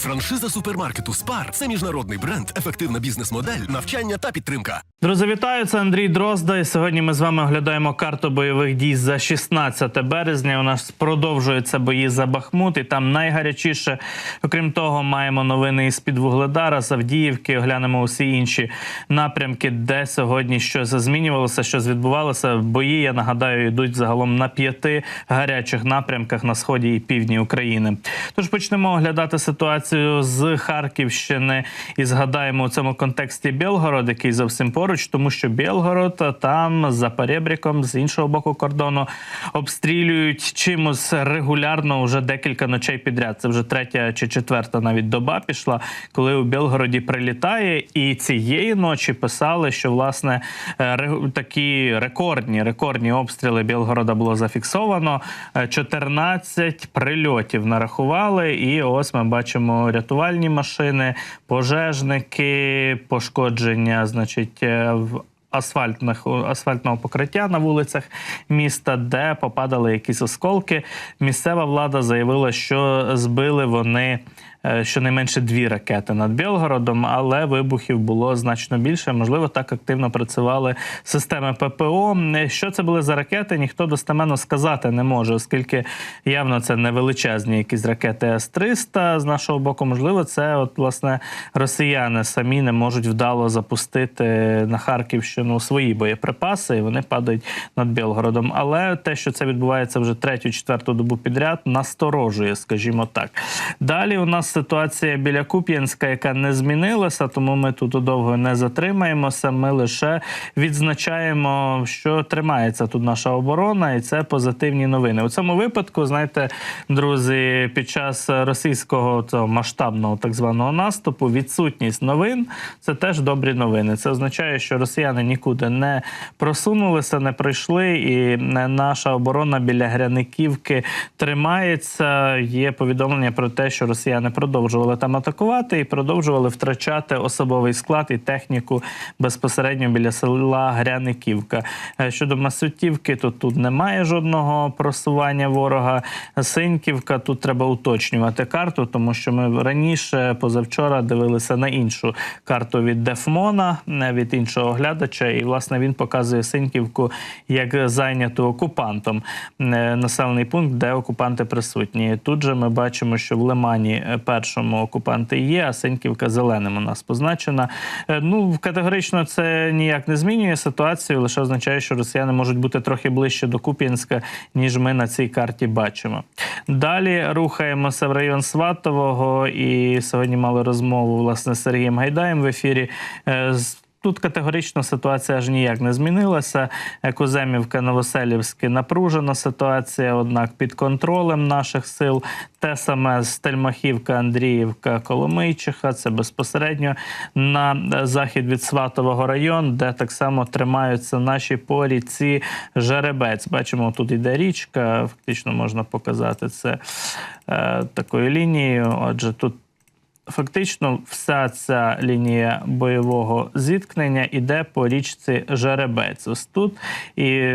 Франшиза супермаркету Спар це міжнародний бренд, ефективна бізнес-модель, навчання та підтримка. Друзі, вітаю! Це Андрій Дрозда. І сьогодні ми з вами оглядаємо карту бойових дій за 16 березня. У нас продовжуються бої за Бахмут, і там найгарячіше. Окрім того, маємо новини із під Вугледара, з Авдіївки. Оглянемо усі інші напрямки, де сьогодні щось змінювалося, щось відбувалося. Бої я нагадаю йдуть загалом на п'яти гарячих напрямках на сході і півдні України. Тож почнемо оглядати ситуацію з Харківщини і згадаємо у цьому контексті Білгород, який зовсім поруч, тому що Білгород там за перебріком з іншого боку кордону обстрілюють чимось регулярно вже декілька ночей підряд. Це вже третя чи четверта навіть доба пішла, коли у Білгороді прилітає. І цієї ночі писали, що власне е, такі рекордні рекордні обстріли Білгорода було зафіксовано. Е, 14 прильотів нарахували, і ось ми бачимо рятувальні машини, пожежники, пошкодження, значить, е, в асфальтних асфальтного покриття на вулицях міста, де попадали якісь осколки. Місцева влада заявила, що збили вони. Е, Щонайменше дві ракети над Білгородом, але вибухів було значно більше. Можливо, так активно працювали системи ППО. Що це були за ракети? Ніхто достеменно сказати не може, оскільки явно це не величезні якісь ракети С-300 з нашого боку. Можливо, це от власне росіяни самі не можуть вдало запустити на Харківщину свої боєприпаси, і вони падають над Білгородом. Але те, що це відбувається вже третю, четверту добу підряд, насторожує, скажімо так. Далі у нас ситуація біля Куп'янська, яка не змінилася, тому ми тут довго не затримаємося. Ми лише відзначаємо, що тримається тут наша оборона, і це позитивні новини. У цьому випадку, знаєте, друзі, під час російського цього масштабного так званого наступу відсутність новин це теж добрі новини. Це означає, що росіяни нікуди не просунулися, не прийшли, і наша оборона біля Гряниківки тримається. Є повідомлення про те, що росіяни продовжували там атакувати і продовжували втрачати особовий склад і техніку безпосередньо біля села Гряниківка. Е, Щодо Масютівки, то тут немає жодного просування ворога. Синьківка тут треба уточнювати карту, тому що ми раніше позавчора дивилися на іншу карту від Дефмона, е, від іншого оглядача, і власне він показує Синьківку як зайняту окупантом е, населений пункт, де окупанти присутні. Тут же ми бачимо, що в Лимані першому окупанти є, а Синьківка зеленим у нас позначена. Е, Ну категорично це ніяк не змінює ситуацію, лише означає, що росіяни можуть бути трохи ближче до Куп'янська, ніж ми на цій карті бачимо. Далі рухаємося в район Сватового, і сьогодні мали розмову власне з Сергієм Гайдаєм в ефірі. Е, Тут категорично ситуація аж ніяк не змінилася. Куземівка, Новоселівське напружена ситуація, однак під контролем наших сил. Те саме Стельмахівка, Андріївка, Коломийчиха. Це безпосередньо на захід від Сватового району, де так само тримаються наші по ріці Жеребець. Бачимо, тут іде річка. Фактично можна показати це е, такою лінією. Отже, тут Фактично, вся ця лінія бойового зіткнення іде по річці Жеребець. Ось тут і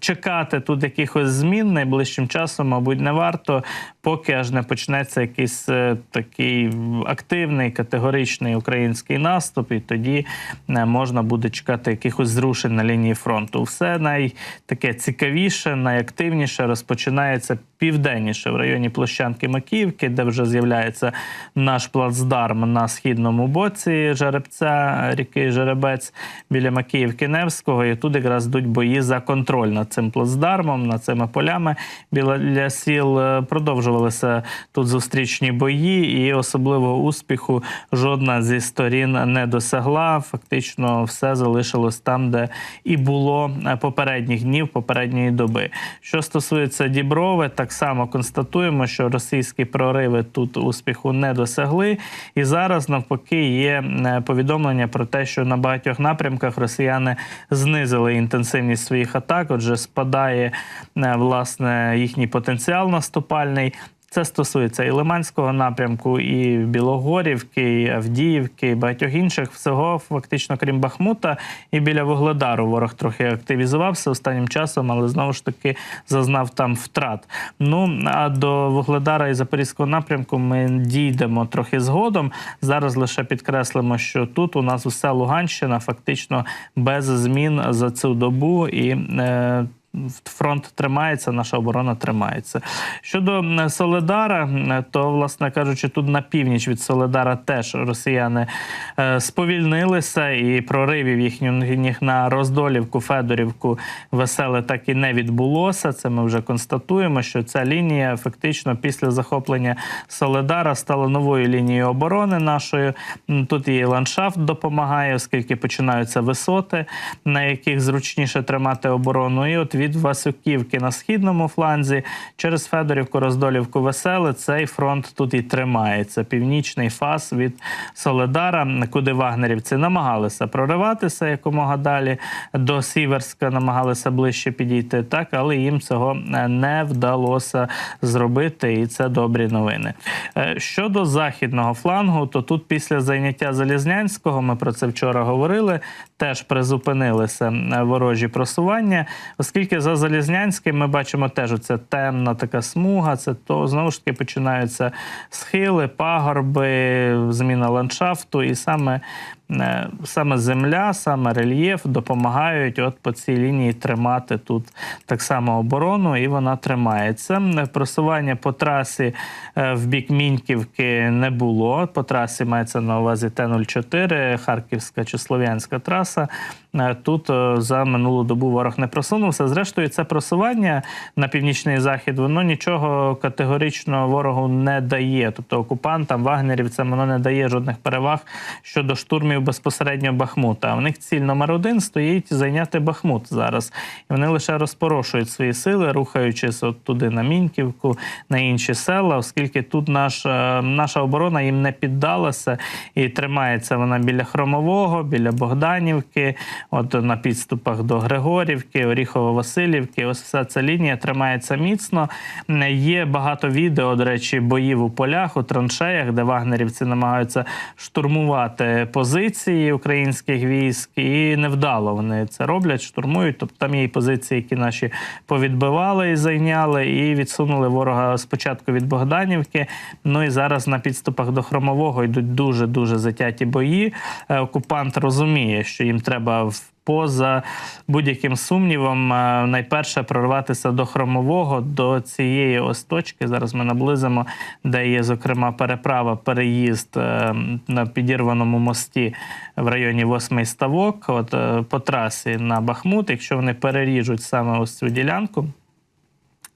чекати тут якихось змін найближчим часом, мабуть, не варто, поки аж не почнеться якийсь е, такий активний категоричний український наступ, і тоді е, можна буде чекати якихось зрушень на лінії фронту. Все найтаке цікавіше, найактивніше розпочинається південніше в районі площанки Макіївки, де вже з'являється наш плацдарм на східному боці жеребця ріки Жеребець біля Макіївки Невського. І тут якраз йдуть бої за контроль над цим плацдармом, над цими полями. Біля сіл е, продовжувалися тут зустрічні бої, і особливого успіху жодна зі сторін не досягла. Фактично, все залишилось там, де і було е, попередніх днів, попередньої доби. Що стосується Діброви, так само констатуємо, що російські прориви тут успіху не досягли. І зараз навпаки є повідомлення про те, що на багатьох напрямках росіяни знизили інтенсивність своїх атак. Отже, спадає власне їхній потенціал наступальний. Це стосується і Лиманського напрямку, і Білогорівки, і Авдіївки, і багатьох інших. Всього фактично, крім Бахмута, і біля Вугледару ворог трохи активізувався останнім часом, але знову ж таки зазнав там втрат. Ну а до Вугледара і Запорізького напрямку ми дійдемо трохи згодом. Зараз лише підкреслимо, що тут у нас уся Луганщина фактично без змін за цю добу і. Е, Фронт тримається, наша оборона тримається. Щодо Соледара, то, власне кажучи, тут на північ від Соледара теж росіяни е, сповільнилися, і проривів їхніх на Роздолівку, Федорівку, Веселе так і не відбулося. Це ми вже констатуємо, що ця лінія фактично після захоплення Соледара стала новою лінією оборони нашої. М, Тут і ландшафт допомагає, оскільки починаються висоти, на яких зручніше тримати оборону. І от від Васюківки на східному фланзі через Федорівку, Роздолівку, Веселе цей фронт тут і тримається. Північний фас від Соледара, куди вагнерівці намагалися прориватися якомога далі. До Сіверська намагалися ближче підійти, так, але їм цього е, не вдалося зробити, і це добрі новини. Е, Щодо західного флангу, то тут після зайняття Залізнянського, ми про це вчора говорили, теж призупинилися е, ворожі просування, оскільки за Залізнянським ми бачимо теж це темна така смуга. Це то знову ж таки починаються схили, пагорби, зміна ландшафту, і саме, саме земля, саме рельєф допомагають от по цій лінії тримати тут так само оборону, і вона тримається. Просування по трасі е, в бік Міньківки не було. По трасі мається на увазі Т-04, Харківська чи Слов'янська траса. Е, Тут е, за минулу добу ворог не просунувся. Зрештою, це просування на північний захід, воно нічого категорично ворогу не дає. Тобто окупантам, вагнерівцям воно не дає жодних переваг щодо штурмів безпосередньо Бахмута. А в них ціль номер один стоїть зайняти Бахмут зараз. І вони лише розпорошують свої сили, рухаючись от туди на Міньківку, на інші села, оскільки тут наш, е, наша оборона їм не піддалася і тримається вона біля Хромового, біля Богданівки, от на підступах до Григорівки, Оріхово-Василівки. Ось вся ця лінія тримається міцно. Є багато відео, до речі, боїв у полях, у траншеях, де вагнерівці намагаються штурмувати позиції українських військ, і невдало вони це роблять, штурмують. Тобто там є і позиції, які наші повідбивали і зайняли, і відсунули ворога спочатку від Богданівки. Ну і зараз на підступах до Хромового йдуть дуже дуже затяті бої. Е, Окупант розуміє, що їм треба в поза будь-яким сумнівом, е, найперше прорватися до хромового, до цієї ось точки. Зараз ми наблизимо, де є, зокрема, переправа, переїзд е, на підірваному мості в районі восьмий ставок. От е, по трасі на Бахмут, якщо вони переріжуть саме ось цю ділянку.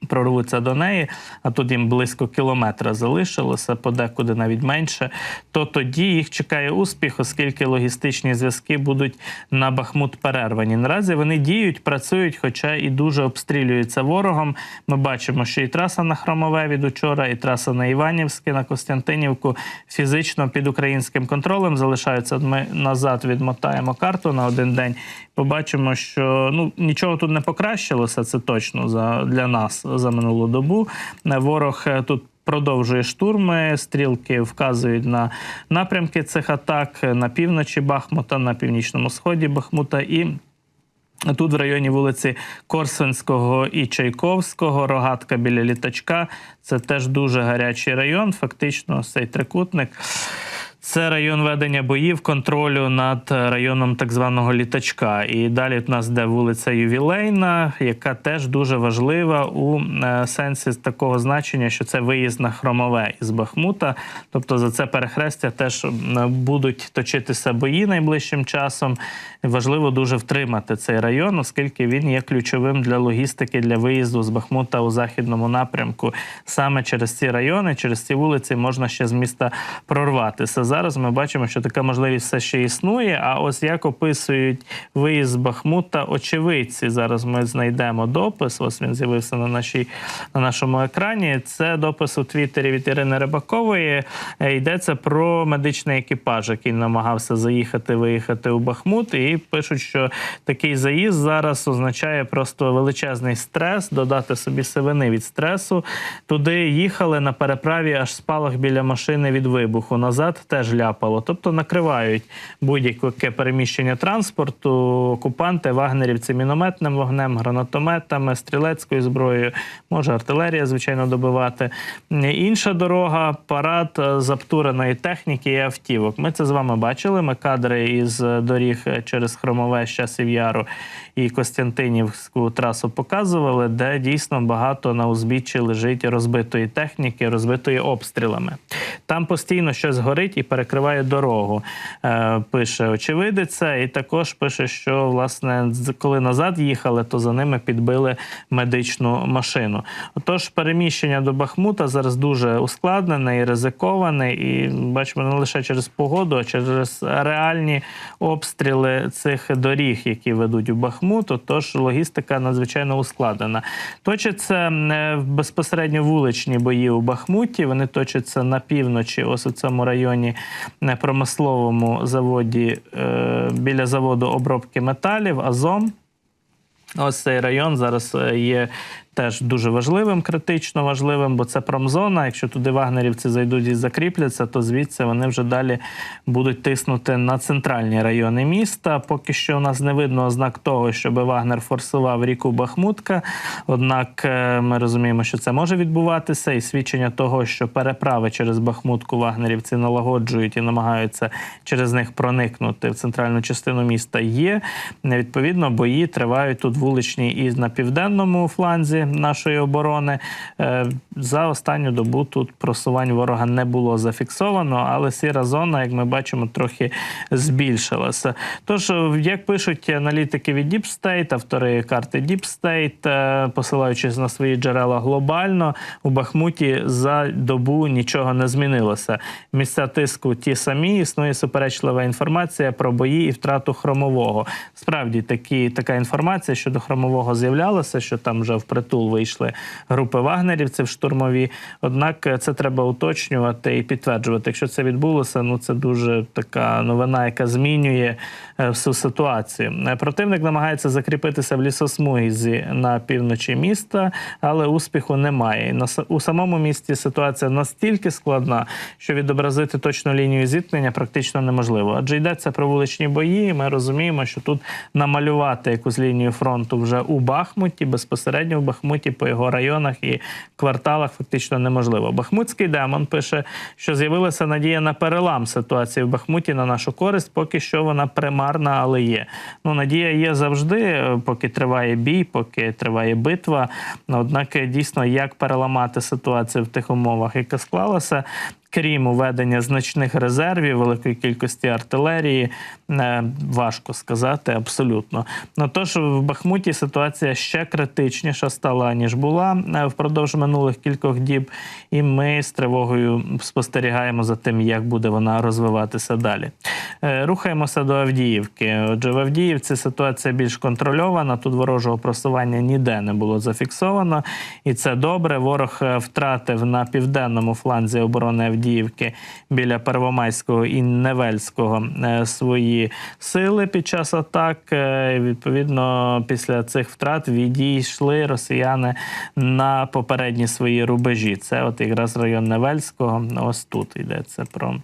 Прорвуться до неї, а тут їм близько кілометра залишилося, подекуди навіть менше. То тоді їх чекає успіх, оскільки логістичні зв'язки будуть на Бахмут перервані. Наразі вони діють, працюють, хоча і дуже обстрілюються ворогом. Ми бачимо, що і траса на Хромове від учора, і траса на Іванівське, на Костянтинівку фізично під українським контролем залишаються. Ми назад відмотаємо карту на один день. Побачимо, що ну нічого тут не покращилося. Це точно за для нас за минулу добу. Е, Ворог е, тут. Продовжує штурми, стрілки вказують на напрямки цих атак е, на півночі Бахмута, на північному сході Бахмута і Тут в районі вулиці Корсунського і Чайковського, рогатка біля літачка. Це теж дуже гарячий район. Фактично, цей трикутник. Це район ведення боїв, контролю над районом так званого літачка. І далі в нас де вулиця Ювілейна, яка теж дуже важлива у е, сенсі такого значення, що це виїзд на хромове із Бахмута. Тобто за це перехрестя теж будуть точитися бої найближчим часом. Важливо дуже втримати цей район, оскільки він є ключовим для логістики для виїзду з Бахмута у західному напрямку. Саме через ці райони, через ці вулиці можна ще з міста прорватися. Зараз ми бачимо, що така можливість все ще існує. А ось як описують виїзд з Бахмута очевидці. Зараз ми знайдемо допис. Ось він з'явився на нашій на нашому екрані. Це допис у Твіттері від Ірини Рибакової. Е, Йдеться про медичний екіпаж, який намагався заїхати, виїхати у Бахмут. І пишуть, що такий заїзд зараз означає просто величезний стрес, додати собі сивини від стресу. Туди їхали на переправі, аж спалах біля машини від вибуху. Назад теж ляпало. Тобто накривають будь-яке переміщення транспорту, окупанти, вагнерівці мінометним вогнем, гранатометами, стрілецькою зброєю, може артилерія, звичайно, добивати. Інша дорога парад е, заптуреної техніки і автівок. Ми це з вами бачили. Ми кадри із доріг через Хромове, з часів Яру і Костянтинівську трасу показували, де дійсно багато на узбіччі лежить розбитої техніки, розбитої обстрілами. Там постійно щось горить і перекриває дорогу. Е, пише очевидець, і також пише, що власне коли назад їхали, то за ними підбили медичну машину. Отож, переміщення до Бахмута зараз дуже ускладнене і ризиковане, і бачимо не лише через погоду, а через реальні обстріли цих доріг, які ведуть у Бахмут. Тож логістика надзвичайно ускладнена. Точаться е, безпосередньо вуличні бої у Бахмуті. Вони точаться на півночі, ось у цьому районі промисловому заводі е, біля заводу обробки металів Азом. Ось цей район зараз е, є теж дуже важливим, критично важливим, бо це промзона. Якщо туди вагнерівці зайдуть і закріпляться, то звідси вони вже далі будуть тиснути на центральні райони міста. Поки що у нас не видно ознак того, щоб Вагнер форсував ріку Бахмутка. Однак е, ми розуміємо, що це може відбуватися, і свідчення того, що переправи через Бахмутку вагнерівці налагоджують і намагаються через них проникнути в центральну частину міста. Є відповідно, бої тривають тут вуличні і на південному фланзі нашої оборони. Е, За останню добу тут просувань ворога не було зафіксовано, але сіра зона, як ми бачимо, трохи збільшилася. Тож, е, як пишуть аналітики від Deep State, автори карти Deep State, е, посилаючись на свої джерела глобально, у Бахмуті за добу нічого не змінилося. Місця тиску ті самі, існує суперечлива інформація про бої і втрату хромового. Справді такі, така інформація щодо хромового з'являлася, що там вже впритул вийшли групи вагнерівців штурмові. Однак е, це треба уточнювати і підтверджувати. Якщо це відбулося, ну це дуже така новина, яка змінює всю ситуацію. Е, Противник намагається закріпитися в лісосмузі на півночі міста, але успіху немає. У самому місті ситуація настільки складна, що відобразити точну лінію зіткнення практично неможливо. Адже йдеться про вуличні бої. Ми розуміємо, що тут намалювати якусь лінію фронту вже у Бахмуті, безпосередньо в Бахмуті по його районах і кварталах фактично неможливо. Бахмутський демон пише, що з'явилася надія на перелам ситуації в Бахмуті на нашу користь. Поки що вона примарна, але є. Ну надія є завжди, поки триває бій, поки триває битва. Однак дійсно як переламати ситуацію в тих умовах, яка склалася. Крім уведення значних резервів, великої кількості артилерії, е, важко сказати абсолютно. Ну тож в Бахмуті ситуація ще критичніша стала ніж була е, впродовж минулих кількох діб, і ми з тривогою спостерігаємо за тим, як буде вона розвиватися далі. Е, Рухаємося до Авдіївки. Отже, в Авдіївці ситуація більш контрольована. Тут ворожого просування ніде не було зафіксовано, і це добре. Ворог втратив на південному фланзі оборони Авдіївки біля Первомайського і Невельського е, свої сили під час атак. Е, Відповідно, після цих втрат відійшли росіяни на попередні свої рубежі. Це от якраз район Невельського. Ось тут йдеться про.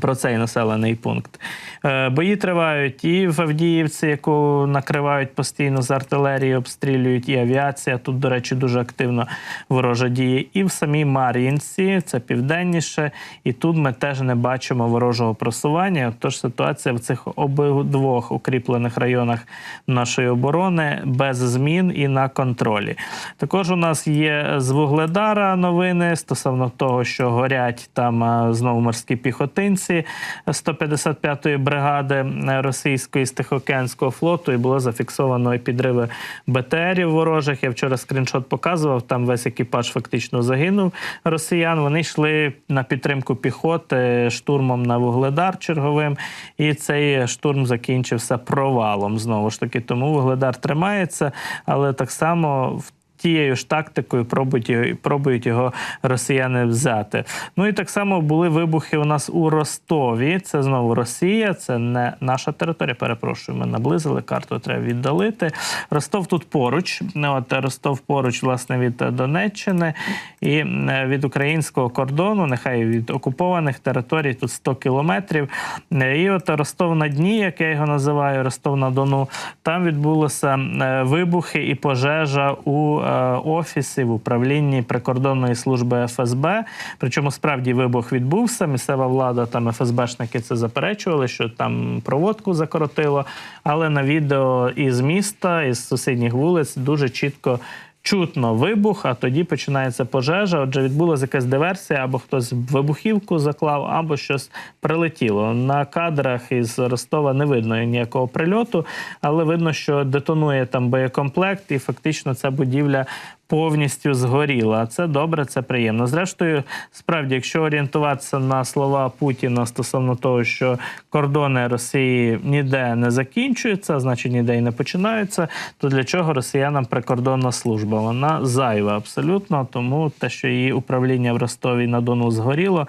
Про цей населений пункт. Е, Бої тривають і в Авдіївці, яку накривають постійно з артилерії, обстрілюють, і авіація. Тут, до речі, дуже активно ворожа діє. І в самій Мар'їнці, це південніше. І тут ми теж не бачимо ворожого просування. Тож ситуація в цих обидвох укріплених районах нашої оборони без змін і на контролі. Також у нас є з Вугледара новини стосовно того, що горять там знову морські піхотинці. Піхотинці 155-ї бригади е, російської з Тихоокеанського флоту, і було зафіксовано і підриви БТРів ворожих. Я вчора скріншот показував. Там весь екіпаж фактично загинув росіян. Вони йшли на підтримку піхоти штурмом на вугледар черговим, і цей штурм закінчився провалом. Знову ж таки, тому вугледар тримається, але так само в. Тією ж тактикою пробують пробують його росіяни взяти. Ну і так само були вибухи у нас у Ростові. Це знову Росія, це не наша територія. Перепрошую, ми наблизили карту. Треба віддалити. Ростов тут поруч. От Ростов поруч, власне, від Донеччини і е, від українського кордону, нехай від окупованих територій тут 100 кілометрів. Е, І от Ростов на Дні, як я його називаю, Ростов на Дону, там відбулися е, вибухи і пожежа у офісі в управлінні прикордонної служби ФСБ. Причому справді вибух відбувся. Місцева влада там ФСБшники це заперечували, що там проводку закоротило. Але на відео із міста, із сусідніх вулиць дуже чітко. Чутно вибух, а тоді починається пожежа. Отже, відбулася якась диверсія, або хтось вибухівку заклав, або щось прилетіло. На кадрах із Ростова не видно ніякого прильоту, але видно, що детонує там боєкомплект, і фактично ця будівля повністю згоріла. Це добре, це приємно. Зрештою, справді, якщо орієнтуватися на слова Путіна стосовно того, що кордони Росії ніде не закінчуються, значить ніде і не починаються, то для чого росіянам прикордонна служба? Вона зайва абсолютно. Тому те, що її управління в Ростові на Дону згоріло,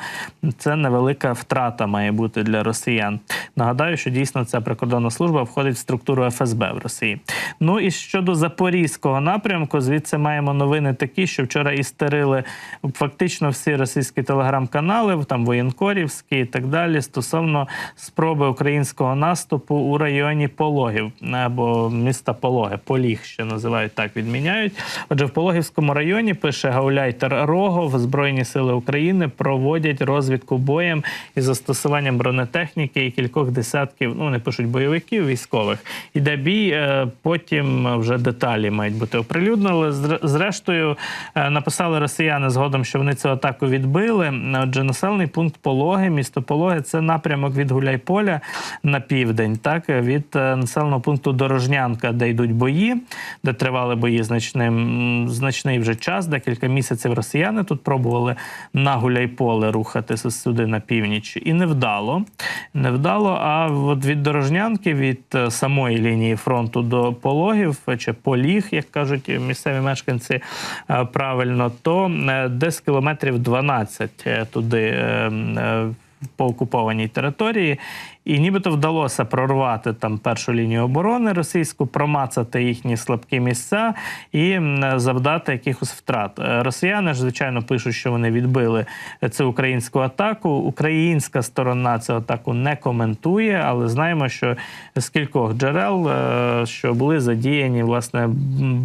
це невелика втрата має бути для росіян. Нагадаю, що дійсно ця прикордонна служба входить в структуру ФСБ в Росії. Ну і щодо запорізького напрямку, звідси маємо новини такі, що вчора істерили фактично всі російські телеграм-канали, там воєнкорівські і так далі, стосовно спроби українського наступу у районі Пологів або міста Пологи, Поліг ще називають так, відміняють. Отже, в Пологівському районі пише Гауляйтер Рогов, Збройні сили України проводять розвідку боєм із застосуванням бронетехніки і кількох десятків, ну не пишуть бойовиків, військових. Іде бій, е, потім вже деталі мають бути оприлюднені. Зрештою, е, написали росіяни згодом, що вони цю атаку відбили. Отже, населений пункт Пологи, місто Пологи це напрямок від Гуляйполя на південь, так від е, населеного пункту Дорожнянка, де йдуть бої, де тривали бої значним значний вже час. Декілька місяців росіяни тут пробували на Гуляйполе рухатися сюди на північ, і не вдало. Не вдало. А от від Дорожнянки, від е, самої лінії фронту до пологів чи поліг, як кажуть місцеві мешканці е, правильно, то е, десь кілометрів 12 е, туди. По окупованій території, і нібито вдалося прорвати там першу лінію оборони російську, промацати їхні слабкі місця і завдати якихось втрат. Е, Росіяни ж звичайно пишуть, що вони відбили цю українську атаку. Українська сторона цю атаку не коментує, але знаємо, що з кількох джерел, е, що були задіяні власне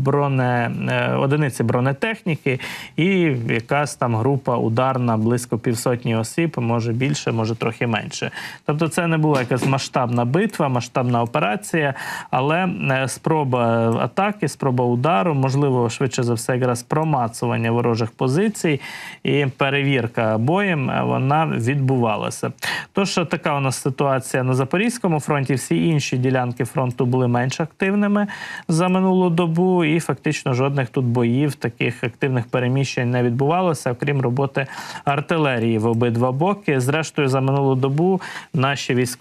броне е, одиниці бронетехніки, і якась там група ударна близько півсотні осіб, може більше, може трохи менше. Тобто, це не була якась масштабна битва, масштабна операція, але е, спроба атаки, спроба удару, можливо, швидше за все, якраз промацування ворожих позицій і перевірка боєм е, вона відбувалася. Тож е, така у нас ситуація на Запорізькому фронті. Всі інші ділянки фронту були менш активними за минулу добу, і фактично жодних тут боїв, таких активних переміщень не відбувалося, окрім роботи артилерії в обидва боки. Зрештою, за минулу добу наші військові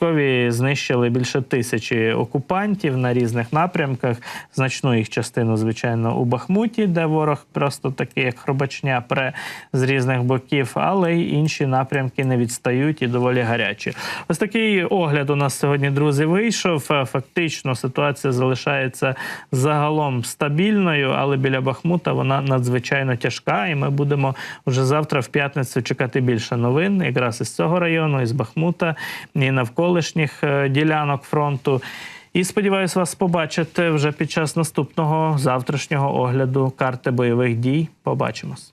знищили більше тисячі окупантів на різних напрямках. Значну їх частину, звичайно, у Бахмуті, де ворог просто такий, як хробачня, пре з різних боків, але й інші напрямки не відстають і доволі гарячі. Ось такий огляд у нас сьогодні, друзі, вийшов. Фактично ситуація залишається загалом стабільною, але біля Бахмута вона надзвичайно тяжка, і ми будемо вже завтра в п'ятницю чекати більше новин, якраз із цього району, із Бахмута і навколишніх е, ділянок фронту. І сподіваюся вас побачити вже під час наступного завтрашнього огляду карти бойових дій. Побачимось.